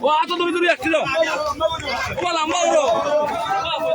ও আতো তুমি তুমি একটি দাও ও লম্বা ওরো আগো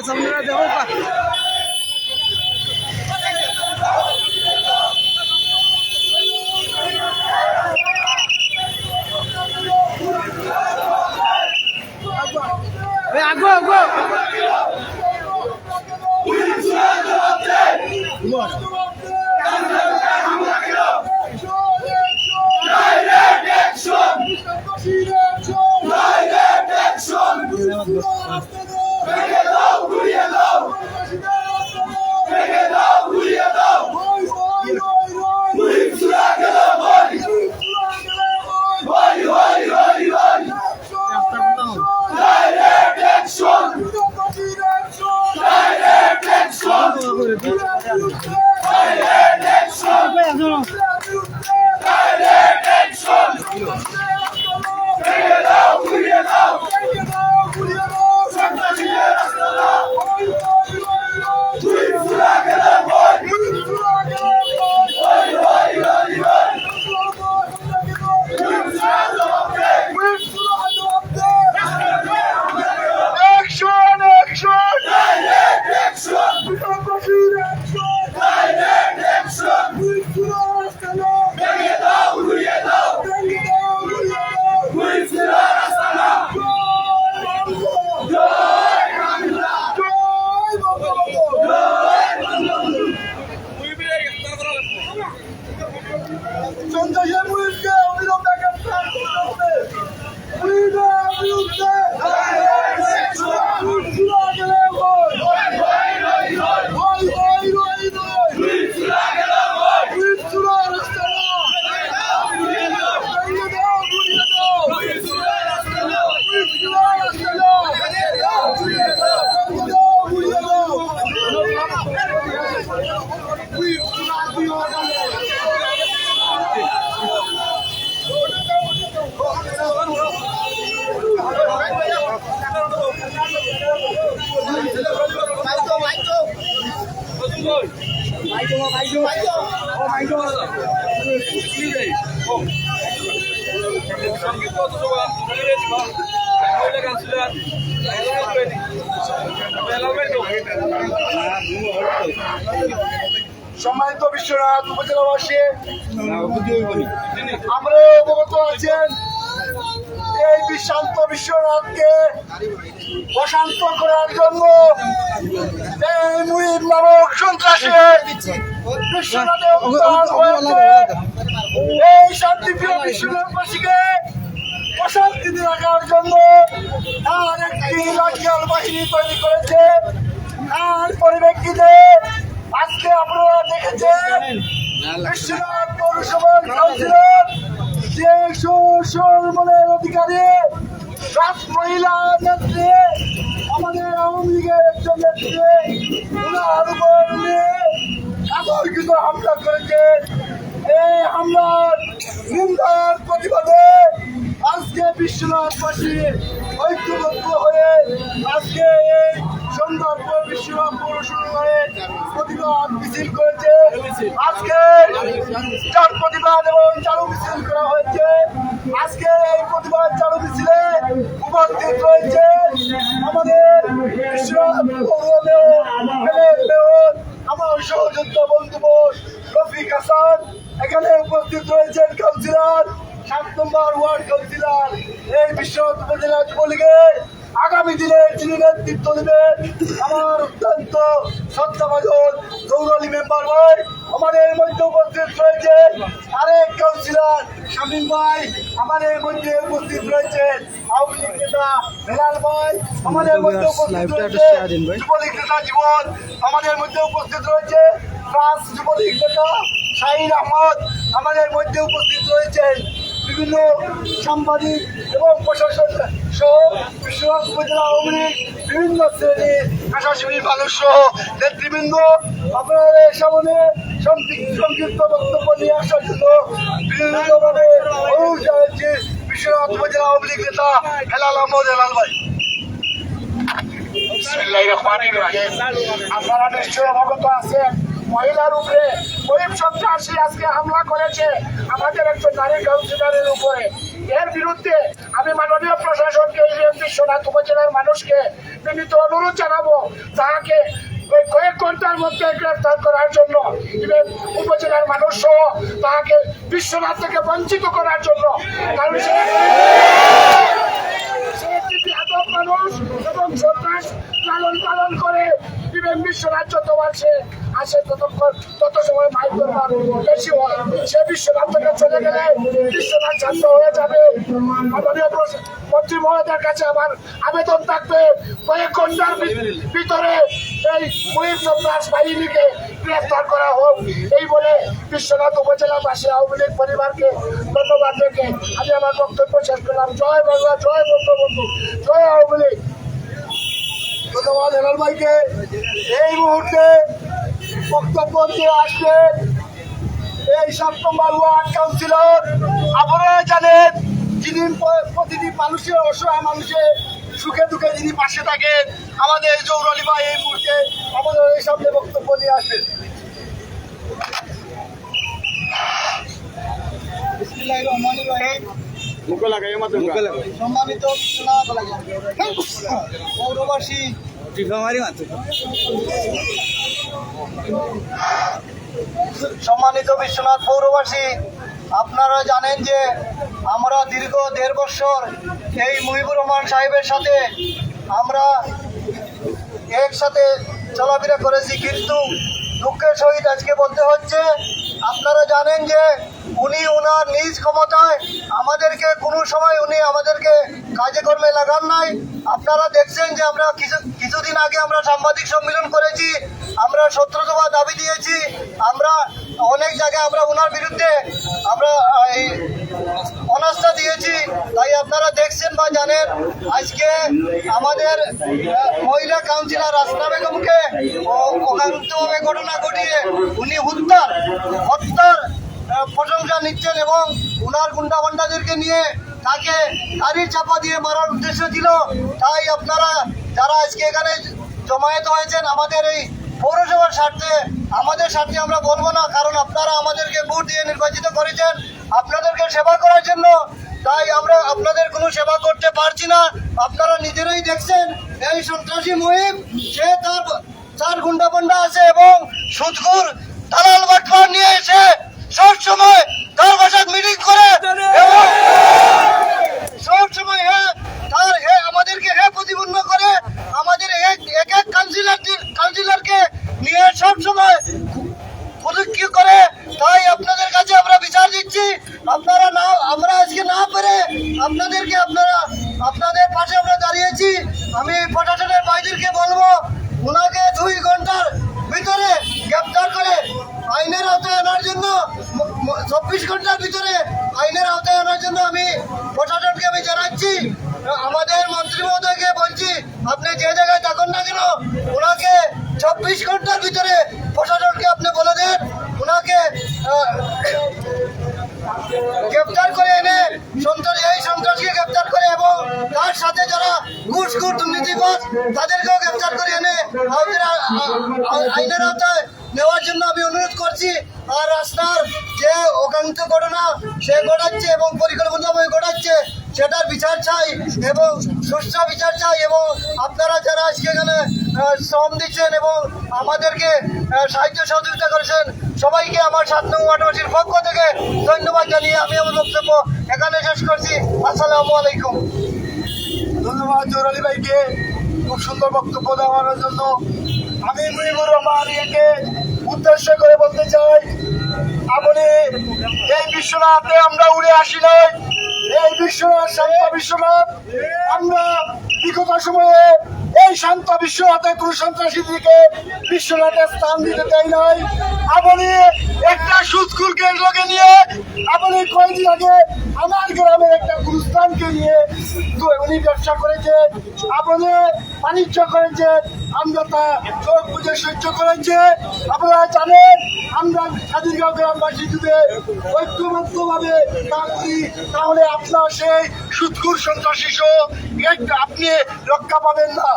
সম্মানিত বিহার 我 সম্মানিত বিশ্বনাথ উপজেলাবাসী, আমরা অবগত আছেন এই বিশান্ত বিশ্বনাথকে অশান্ত করার জন্য এই মুহিব নামক সন্ত্রাসী বিশ্বনাথে এই শান্তিপ্রিয় বিশ্বনাথবাসীকে অশান্তিতে রাখার জন্য আর একটি লাঠিয়াল বাহিনী তৈরি করেছে। আর পরিপ্রেক্ষিতে আজকে আপনারা দেখেছেন বিশ্বনাথ অধিকারী মহিলা নেত্রী, আমাদের নেত্রী হামলা করেছে এই হামলার নিন্দার প্রতিবাদে আজকে বিশ্বনাথবাসী ঐক্যবদ্ধ হয়ে আজকে এই সন্ধ্যার বিশ্বনাথ পৌরসভায় প্রতিবাদ মিছিল করেছে। আজকে যার প্রতিবাদ এবং চালু মিছিল করা হয়েছে। আজকে এই প্রতিবাদ চালু মিছিলে উপস্থিত রয়েছে আমাদের বিশ্বনাথ আমার সহযোদ্ধা বন্ধু রফিক হাসান। এখানে উপস্থিত রয়েছেন কাউন্সিলর সাত নম্বর ওয়ার্ড কাউন্সিলর এই বিশ্বনাথ উপজেলা যুবলীগের আগামী দিনে যিনি নেতৃত্ব দেবেন আমার অত্যন্ত শ্রদ্ধাভাজন দৌড়ালি মেম্বার ভাই। আমাদের মধ্যে উপস্থিত রয়েছে আরেক কাউন্সিলর শামীম ভাই। আমাদের মধ্যে উপস্থিত রয়েছেন আওয়ামী লীগ নেতা বেলাল ভাই। আমাদের মধ্যে উপস্থিত রয়েছে যুবলীগ নেতা জীবন। আমাদের মধ্যে উপস্থিত রয়েছে রাজ যুবলীগ নেতা শাহিন আহমদ। আমাদের মধ্যে উপস্থিত রয়েছেন বিভিন্ন সাংবাদিক এবং প্রশাসন সহ বিশ্বনাথ উপজেলা আওয়ামী লীগ, বিভিন্ন শ্রেণির পেশাজীবী মানুষ সহ নেতৃবৃন্দ আপনাদের সামনে সংক্ষি- সংক্ষিপ্ত বক্তব্য নিয়ে আসার জন্য বিভিন্নভাবে অনুরোধ জানাচ্ছি বিশ্বনাথ উপজেলা আওয়ামী লীগ নেতা হেলাল আহমদ হেলাল ভাই। আপনারা নিশ্চয়ই অবগত আছেন মহিলার উপরে গরিব সন্ত্রাসী আজকে হামলা করেছে আমাদের একজন নারী কাউন্সিলরের উপরে। এর বিরুদ্ধে আমি মাননীয় প্রশাসনকে এই বিশ্বনাথ উপজেলার মানুষকে বিনীত অনুরোধ জানাব তাহাকে কয়েক ঘণ্টার মধ্যে গ্রেফতার করার জন্য উপজেলার মানুষ সহ তাহাকে বিশ্বনাথ থেকে বঞ্চিত করার জন্য। মানুষ এবং সন্ত্রাস লালন পালন করে বিবেক বিশ্ব রাজ্য সে আসে, ততক্ষণ তত সময় মাইক দরবার বেশি সে বিশ্বনাথ থেকে চলে গেলে বিশ্বনাথ শান্ত হয়ে যাবে। মন্ত্রী মহোদয়ের কাছে আমার আবেদন থাকবে। কয়েক ঘণ্টার ভিতরে এই মহিম সন্ত্রাস বাহিনীকে গ্রেফতার করা হোক। এই বলে বিশ্বনাথ উপজেলাবাসী, আওয়ামী লীগ পরিবারকে ধন্যবাদ রেখে আমি আমার বক্তব্য শেষ করলাম। জয় বাংলা, জয় বঙ্গবন্ধু, জয় আওয়ামী লীগ। ধন্যবাদ হেলাল ভাইকে। এই মুহূর্তে বক্তব্য দিয়ে আসবেন এই সাত নম্বর ওয়ার্ড কাউন্সিলর আপনারা জানেন যিনি প্রতিটি মানুষের অসহায় মানুষের সুখে দুঃখে যিনি পাশে থাকেন আমাদের জৌরালি ভাই এই মুহূর্তে আমাদের এই সামনে বক্তব্য নিয়ে আসবেন বিসমিল্লাহির রহমানির রহিম। সম্মানিত পৌরবাসী সম্মানিত বিশ্বনাথ পৌরবাসী, আপনারা জানেন যে আমরা দীর্ঘ দেড় বছর এই মুহিবুর রহমান সাহেবের সাথে আমরা একসাথে চলাফেরা করেছি, কিন্তু দুঃখের সহিত আজকে বলতে হচ্ছে, আপনারা জানেন যে উনি ওনার নিজ ক্ষমতায় আমাদেরকে কোনো সময় উনি আমাদেরকে কাজে কর্মে লাগান নাই। আপনারা দেখছেন যে আমরা কিছু, কিছুদিন আগে আমরা সাংবাদিক সম্মেলন করেছি, আমরা সত্যতবা দাবি দিয়েছি, আমরা অনেক জায়গায় আমরা ওনার বিরুদ্ধে আমরা এই অনাস্থা দিয়েছি। তাই আপনারা দেখছেন বা জানেন, আজকে আমাদের মহিলা কাউন্সিলর রাস্তা বেগমকে অকান্তভাবে ঘটনা ঘটিয়ে উনি হত্যার হত্যার প্রশংসা নিচ্ছেন এবং উনার গুন্ডাবান্ডাদেরকে নিয়ে তাকে গাড়ির চাপা দিয়ে মারার উদ্দেশ্য ছিল। তাই আপনারা যারা আজকে এখানে জমায়েত হয়েছেন, আমাদের এই পৌরসভার স্বার্থে আমাদের স্বার্থে আমরা বলব না কারণ আপনারা আমাদেরকে ভোট দিয়ে নির্বাচিত করেছেন। আপনাদেরকে সেবা করার জন্য তাই আমরা আপনাদের কোনো সেবা করতে পারছি না। আপনারা নিজেরাই দেখছেন এই সন্ত্রাসী মুহিম সে তার তার গুন্ডা পান্ডা আছে এবং সুদকুর দালাল বাটপার নিয়ে এসে সব সময় তার বাসায় মিটিং করে। এবং সব সময় হ্যাঁ তার হে আমাদেরকে হে প্রতিপন্ন করে, আমাদের এক এক এক কাউন্সিলর কাউন্সিলরকে নিয়ে সব সময় প্রতিজ্ঞ করে। তাই আপনাদের কাছে আমরা বিচার দিচ্ছি। আপনারা না আমরা আজকে না পেরে আপনাদেরকে আপনারা আপনাদের পাশে আমরা দাঁড়িয়েছি। আমি প্রশাসনের ভাইদেরকে বলব, ওনাকে দুই ঘণ্টার ভিতরে গ্রেপ্তার করে আইনের আওতায় আনার জন্য চব্বিশ ঘণ্টার ভিতরে আইনের আওতায় আনার জন্য আমি প্রশাসনকে আমি জানাচ্ছি। আমাদের মন্ত্রী মহোদয়কে বলছি, আপনি যে জায়গায় থাকুন না কেন, ওনাকে চব্বিশ ঘণ্টার ভিতরে প্রশাসনকে আপনি বলে দেন, ওনাকে গ্রেপ্তার করে এনে সন্ত্রাস, এই সন্ত্রাসকে গ্রেপ্তার করে এবং তার সাথে যারা ঘুষ ঘুষ দুর্নীতিবাজ, তাদেরকেও গ্রেপ্তার করে এনে আইনের আওতায় নেওয়ার জন্য আমি অনুরোধ করছি, আর রাস্তার যে অকান্ত ঘটনা, সে ঘটাচ্ছে এবং পরিকল্পনাভাবে ঘটাচ্ছে, সেটার বিচার চাই এবং সুস্থ বিচার চাই এবং আপনারা যারা আজকে এখানে শ্রম দিচ্ছেন এবং আমাদেরকে সাহায্য সহযোগিতা করেছেন, সবাইকে আমার সাত নং ওয়ার্ডবাসীর পক্ষ থেকে ধন্যবাদ জানিয়ে আমি আমার বক্তব্য এখানে শেষ করছি। আসসালামু আলাইকুম। ধন্যবাদ জোরালি ভাইকে। খুব সুন্দর বক্তব্য দেওয়ার জন্য। আমি মুজিবুর রহমান উদ্দেশ্য করে বলতে চাই, আপনি এই বিশ্বনাথে আমরা উড়ে আসি নাই। এই বিশ্বনাথ, শান্ত বিশ্বনাথ, আমরা বিগত সময়ে এই শান্ত বিশ্বনাথে কোনো সন্ত্রাসীদেরকে বিশ্বনাথে স্থান দিতে দেয় নাই। আপনি একটা সুস্কুলকে লোকে নিয়ে, আপনি কয়েকদিন আগে আমার গ্রামের একটা গুরুস্থানকে নিয়ে উনি ব্যবসা করেছেন আপনি বাণিজ্য করেছেন আমরা তা চোখ বুঝে সহ্য করেছে আপনারা জানেন, আমরা স্বাধীনগাঁও গ্রামবাসী যদি ঐক্যবদ্ধভাবে না করি তাহলে আপনার সেই সুৎকুর সন্ত্রাসী আপনি রক্ষা পাবেন না।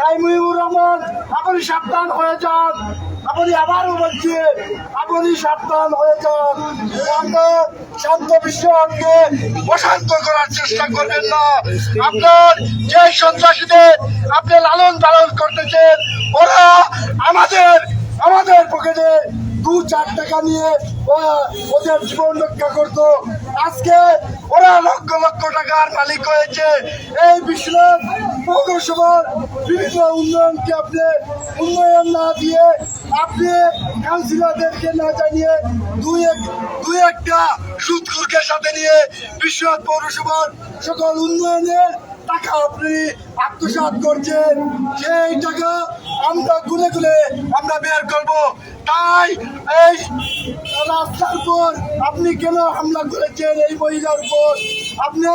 তাই মুহিবুর রহমান, আপনি সাবধান হয়ে যান। আপনি আবারও বলছি, আপনি সাবধান হয়ে যান। আমরা শান্ত বিশ্বকে অশান্ত করার চেষ্টা করবেন না। আপনার যে সন্ত্রাসীদের আপনি লালন পালন করতেছেন, ওরা আমাদের আমাদের পকেটে দু চার টাকা নিয়ে ওদের জীবন রক্ষা করতো। আজকে ওরা লক্ষ লক্ষ টাকার মালিক হয়েছে। এই বিশ্বনাথ পৌরসভার বিভিন্ন উন্নয়নকে আপনি উন্নয়ন না দিয়ে আপনি কাউন্সিলরদেরকে না জানিয়ে দুই এক দুই একটা সুদখোরকে সাথে নিয়ে বিশ্বনাথ পৌরসভার সকল উন্নয়নের টাকা আপনি আত্মসাৎ করছেন। সেই টাকা আমরা গুনে গুনে আমরা বের করব। তাই এই রাস্তার উপর আপনি কেন হামলা করেছেন এই মহিলার উপর? আপনি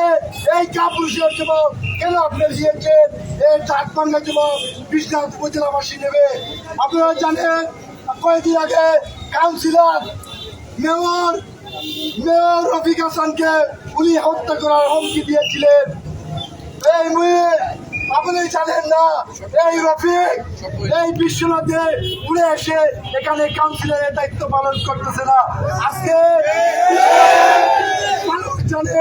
এই কাপুরুষের জবাব কেন আপনি দিয়েছেন? এই বাংলা জবাব বিশ্বনাথ উপজেলাবাসী নেবে। আপনারা জানেন, কয়েকদিন আগে কাউন্সিলর মেয়র মেয়র রফিক হাসানকে উনি হত্যা করার হুমকি দিয়েছিলেন। এই মুয়ে আপনি জানেন না, এই রফিক, এই বিশ্বনাথে উড়ে এসে এখানে কাউন্সিলরের দায়িত্ব পালন করতেছে না। আজকে মানুষ জানে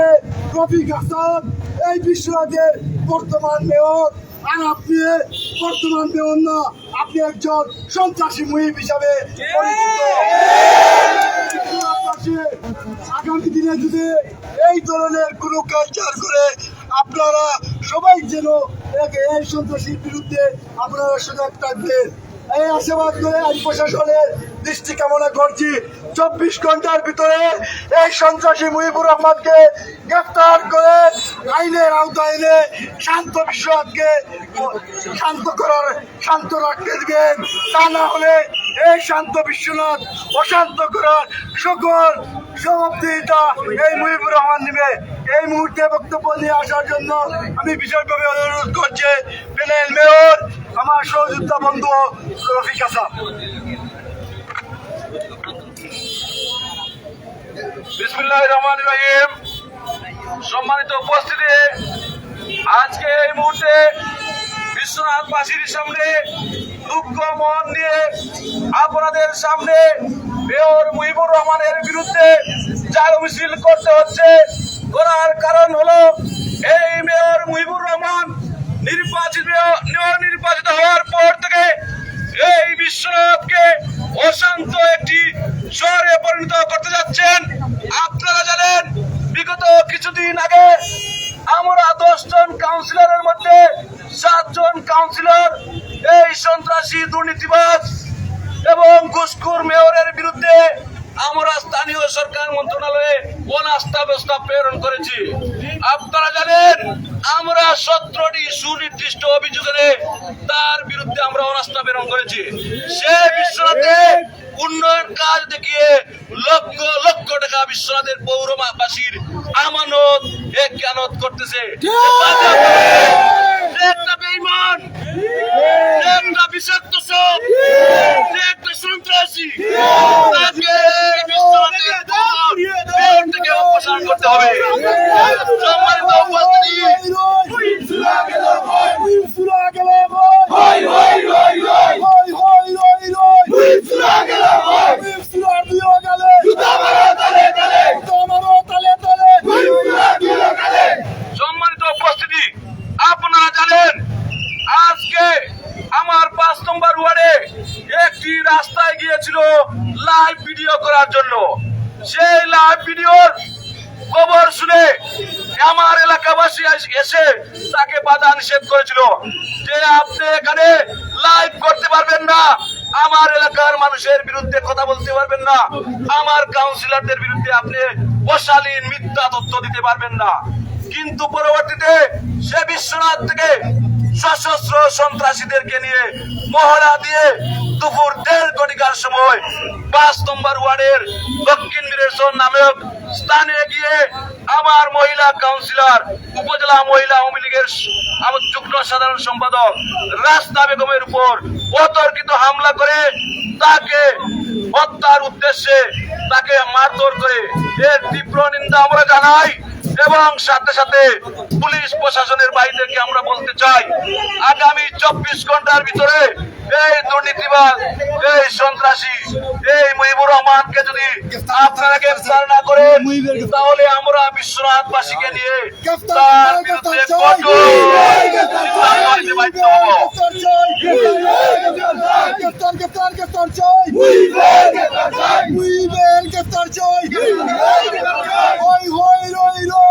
রফিক হাসান, এই বিশ্বনাথের বর্তমান মেয়র, আর আপনি বর্তমান মেয়র না, আপনি একজন সন্ত্রাসী মুহিব হিসাবে আগামী দিনে যদি এই ধরনের কোনো কালচার করে আপনারা সবাই যেন এই সন্ত্রাসীর বিরুদ্ধে আপনারা সজাগ থাকবেন এই আশীর্বাদ করে আইন প্রশাসনের দৃষ্টি কামনা করছি। চব্বিশ ঘণ্টার ভিতরে এই সন্ত্রাসী মুহিবুর রহমানকে গ্রেফতার করে আইনের আওতায় এনে শান্ত বিশ্বকে শান্ত করার, শান্ত রাখতে দিবেন তা না হলে এই শান্ত বিশ্বনাথ, অশান্ত করার সকল সমাপ্তিটা এই মুহিবুর রহমান নিবে। এই মুহূর্তে বক্তব্য নিয়ে আসার জন্য আমি বিশেষভাবে অনুরোধ করছি, প্যানেল মেয়র, আমার সহযোদ্ধা বন্ধু রফিক হাসান বিসমুল্লাহ রহমান রহিম। সম্মানিত উপস্থিতি, আজকে এই মুহূর্তে বিশ্বনাথবাসীর সামনে দুঃখ, মন নিয়ে আপনাদের সামনে মেয়র মুহিবুর রহমানের বিরুদ্ধে জাল মিছিল করতে হচ্ছে। করার কারণ হলো এই মেয়র মুহিবুর রহমান নির্বাচিত নির্বাচিত হওয়ার পর থেকে এই বিশ্বনাথকে অশান্ত একটি শহরে পরিণত করতে যাচ্ছেন। আপনারা জানেন, বিগত কিছুদিন আগে আমরা দশজন কাউন্সিলরের মধ্যে সাতজন কাউন্সিলর এই সন্ত্রাসী দুর্নীতিবাজ এবং ঘুষখোর মেয়রের বিরুদ্ধে আমরা স্থানীয় সরকার মন্ত্রণালয়ে অনাস্থা ব্যবস্থা প্রেরণ করেছি। আপনারা জানেন, আমরা সতেরোটি সুনির্দিষ্ট অভিযোগে তার বিরুদ্ধে আমরা অনাস্থা প্রেরণ করেছি। সে বিশ্বনাথে উন্নয়ন কাজ দেখিয়ে লক্ষ লক্ষ টাকা বিশ্বনাথের পৌরবাসীর আমানত এক করতেছে। একটা বেঈমান সে একটা বিষাক্ত সব একটা সন্ত্রাসী। তাকে থেকে অপসারণ করতে হবে। সম্মানিত উপস্থিতি সম্মানিত উপস্থিতি আপনারা জানেন আজকে আমার পাঁচ নম্বর ওয়ার্ডে একটি রাস্তায় গিয়েছিল লাইভ ভিডিও করার জন্য। সেই লাইভ ভিডিওর খবর শুনে আমার এলাকাবাসী এস- তাকে বাধা নিষেধ করেছিল যে আপনি এখানে লাইভ করতে পারবেন না। আমার এলাকার মানুষের বিরুদ্ধে কথা বলতে পারবেন না। আমার কাউন্সিলরদের বিরুদ্ধে আপনি অশালীন মিথ্যা তথ্য দিতে পারবেন না। কিন্তু পরবর্তীতে সে বিশ্বনাথ থেকে সশস্ত্র সন্ত্রাসীদেরকে নিয়ে মহড়া দিয়ে দুপুর দেড় ঘটিকার সময় পাঁচ নম্বর ওয়ার্ডের দক্ষিণ বীরেশ্বর নামক স্থানে গিয়ে আমার মহিলা কাউন্সিলর, উপজেলা মহিলা আওয়ামী লীগের আমার যুগ্ম সাধারণ সম্পাদক রাস্তা বেগমের উপর অতর্কিত হামলা করে তাকে হত্যার উদ্দেশ্যে তাকে মারধর করে। এর তীব্র নিন্দা আমরা জানাই। এবং সাথে সাথে পুলিশ প্রশাসনের বাহিনীকে আমরা বলতে চাই আগামী চব্বিশ ঘণ্টার ভিতরে এই দুর্নীতিবাদ এই সন্ত্রাসী এই মুহিবুর রহমানকে যদি আপনারা গ্রেফতার না করেন তাহলে আমরা বিশ্বনাথবাসীকে নিয়ে তার বিরুদ্ধে কঠোর সিদ্ধান্ত নিতে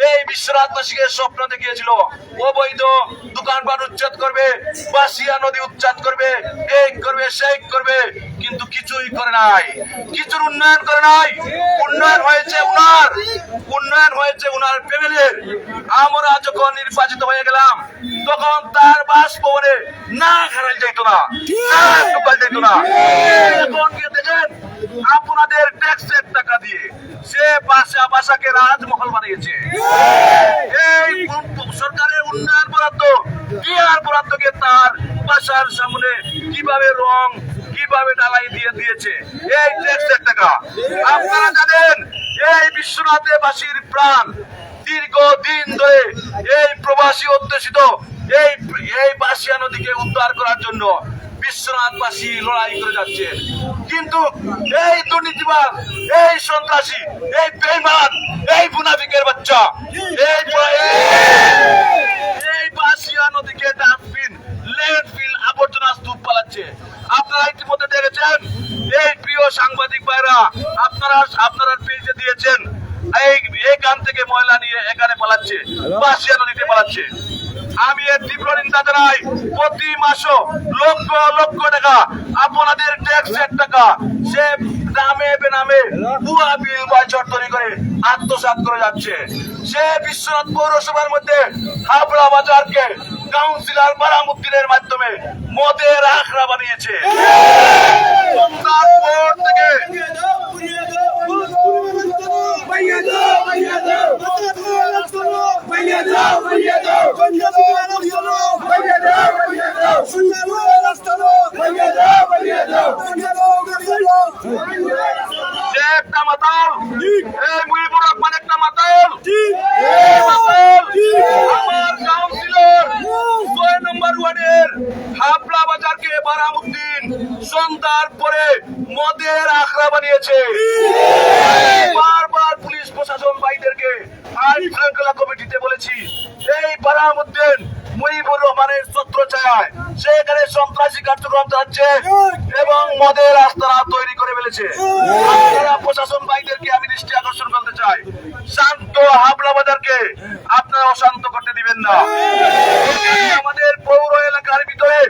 এই বিশ্বনাথ বিশ্বনাথবাসীকে স্বপ্ন দেখিয়েছিল। অবৈধ দোকানপাট উচ্ছেদ করবে বাসিয়া নদী উচ্ছেদ করবে এই করবে সেই করবে, কিন্তু কিছুই করে নাই। কিছুর উন্নয়ন করে নাই। উন্নয়ন হয়েছে উনার। উন্নয়ন হয়েছে উনার ফ্যামিলির আমরা যখন নির্বাচিত হয়ে গেলাম, তখন তার বাসভবনে না খারাল যেত না না ঢুকাল যেত না। এখন গিয়ে দেখেন, আপনাদের ট্যাক্সের টাকা দিয়ে সে বাসা বাসাকে রাজমহল বানিয়েছে এই উন- সরকারের উন্নয়ন বরাদ্দ টিআর বরাদ্দকে তার বাসার সামনে কীভাবে রং, কীভাবে ডালাই দিয়ে দিয়েছে? এই ট্যাক্সের টাকা। আপনারা জানেন, এই বিশ্বনাথে বাসীর প্রাণ। দীর্ঘ দিন ধরে এই প্রবাসী অধ্যুষিত, এই এই বাসিয়া নদীকে উদ্ধার করার জন্য বিশ্বনাথবাসী লড়াই করে যাচ্ছে। কিন্তু এই দুর্নীতিবাদ এই সন্ত্রাসী, এই বেমান এই মুনাফিকের বাচ্চা, এই এই বাসিয়া নদীকে ডাস্টবিন আবর্জনা পালাচ্ছে আপনারা ইতিমধ্যে দেখেছেন? এই প্রিয় সাংবাদিক ভাইরা আপনারা আপনারা পেজে দিয়েছেন। এই এখান থেকে ময়লা নিয়ে এখানে পালাচ্ছে বাসিয়া নদীতে পালাচ্ছে। আমি এর তীব্র নিন্দা জানাই প্রতি মাস লক্ষ লক্ষ টাকা আপনাদের ট্যাক্সের টাকা সে নামে বেনামে ভুয়া বিল তৈরি করে আত্মসাৎ করে যাচ্ছে। সে বিশ্বনাথ পৌরসভার মধ্যে হাবড়া বাজারকে কাউন্সিলর বারামুদ্দিনের মাধ্যমে মদের আখড়া বানিয়েছে। তারপর থেকে একটা মাতাল। এই মুজিবুর রহমান একটা মাতাল। আমার কাউন্সিলর। ছয় নম্বর ওয়ার্ডের হাবলা বাজারকে বারামুদ্দিন সন্ধ্যার পরে মদের আখড়া বানিয়েছে। বারবার পুলিশ প্রশাসন ভাইদেরকে আইন শৃঙ্খলা কমিটিতে বলেছি, এই বারামুদ্দিন মুজিবুর রহমানের ছত্র ছায় সেখানে সন্ত্রাসী কার্যক্রম চাচ্ছে এবং মদের আস্তানা তৈরি করে ফেলেছে। প্রশাসন ভাইদেরকে আমি দৃষ্টি আকর্ষণ করতে চাই। শান্ত হাবড়া বাজারকে আপনারা অশান্ত করতে দিবেন না। আমাদের পৌর এলাকার ভিতরে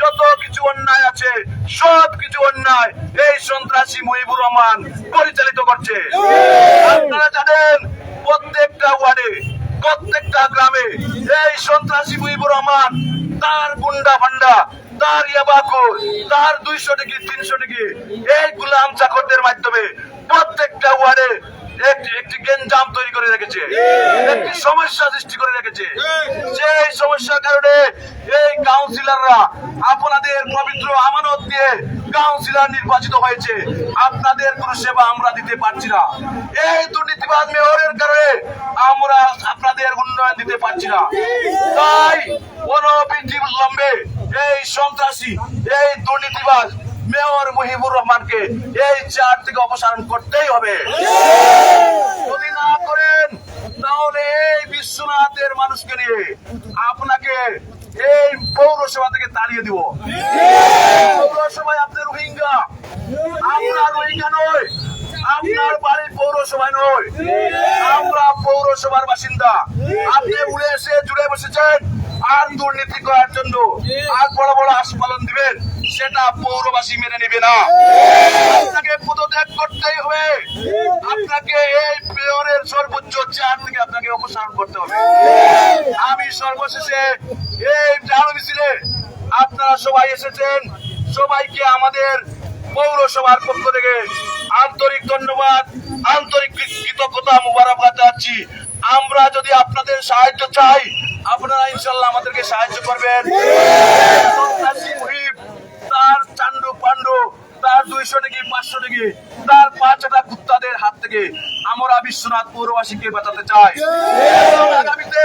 যত কিছু অন্যায় আছে, সব কিছু অন্যায় এই সন্ত্রাসী মুহিবুর রহমান পরিচালিত করছে। আপনারা জানেন প্রত্যেকটা ওয়ার্ডে, প্রত্যেকটা গ্রামে এই সন্ত্রাসী মুহিবুর রহমান, তার গুন্ডা ভান্ডা, তার ইয়াবাকুর তার দুইশো ডিগ্রি, তিনশো ডিগ্রি, এই গুলাম চাকরদের মাধ্যমে প্রত্যেকটা ওয়ার্ডে একটি একটি গেঞ্জাম তৈরি করে রেখেছে। একটি সমস্যা সৃষ্টি করে রেখেছে। সেই সমস্যার কারণে এই কাউন্সিলররা আপনাদের পবিত্র আমানত দিয়ে কাউন্সিলর নির্বাচিত হয়েছে। আপনাদের কোনো সেবা আমরা দিতে পারছি না। এই দুর্নীতিবাদ মেয়রের কারণে আমরা আপনাদের উন্নয়ন দিতে পারছি না। তাই অনবিধি লম্বে এই সন্ত্রাসী এই দুর্নীতিবাজ মেয়র মুহিবুর রহমানকে এই চেয়ার থেকে অপসারণ করতেই হবে। যদি না করেন, তাহলে এই বিশ্বনাথের মানুষকে নিয়ে আপনাকে এই পৌরসভা থেকে তাড়িয়ে দিব। পৌরসভায় আপনি রোহিঙ্গা। আমরা রোহিঙ্গা নয় আপনার বাড়ির পৌরসভায় নয় আমরা পৌরসভার বাসিন্দা। আপনি উড়ে এসে জুড়ে বসেছেন, আর দুর্নীতি করার জন্য। আর বড় বড় আস্ফালন দিবেন। সেটা পৌরবাসী মেনে নেবে না। আপনাকে পদত্যাগ করতেই হবে। আপনাকে এই মেয়রের সর্বোচ্চ চেয়ার থেকে আপনাকে অপসারণ করতে হবে। আমি সর্বশেষে এই জানো মিছিলে আপনারা সবাই এসেছেন। সবাইকে আমাদের পৌরসভার পক্ষ থেকে আন্তরিক ধন্যবাদ, আন্তরিক কৃতজ্ঞতা মুবারকবাদ যাচ্ছি আমরা যদি আপনাদের সাহায্য চাই, আপনারা ইনশাল্লাহ আমাদেরকে সাহায্য করবেন। তার চান্ডু পান্ডু তার দুইশো নাকি পাঁচশো নাকি তার পাঁচ হাজার কুত্তাদের হাত থেকে আমরা বিশ্বনাথ পৌরবাসীকে বাঁচাতে চাই। আগামীতে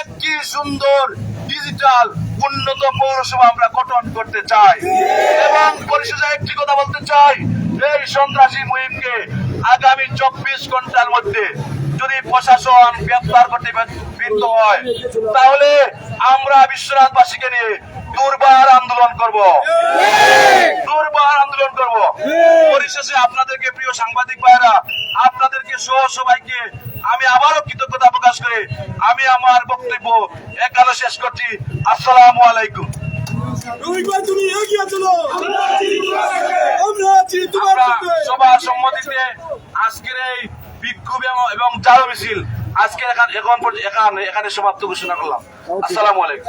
একটি সুন্দর ডিজিটাল উন্নত পৌরসভা আমরা গঠন করতে চাই। এবং পরিশেষে একটি কথা বলতে চাই, এই সন্ত্রাসী মুহিমকে আগামী চব্বিশ ঘণ্টার মধ্যে যদি প্রশাসন গ্রেপ্তার করতে বৃত্ত হয়, তাহলে আমরা বিশ্বনাথবাসীকে নিয়ে দুর্বার আন্দোলন করব। দুর্বার আন্দোলন করব। পরিশেষে আপনাদেরকে প্রিয় সাংবাদিক ভাইরা আপনাদেরকে সহ সবাইকে আমি আবারও কৃতজ্ঞতা প্রকাশ করে। আমি আমার বক্তব্য একালে শেষ করছি। আসসালামু আলাইকুম। সবার সম্মতিতে আজকের এই বিক্ষোভ এবং- জালো মিছিল। আজকে এখান এখন এখানে এখানে সমাপ্ত ঘোষণা করলাম। আসসালামু আলাইকুম।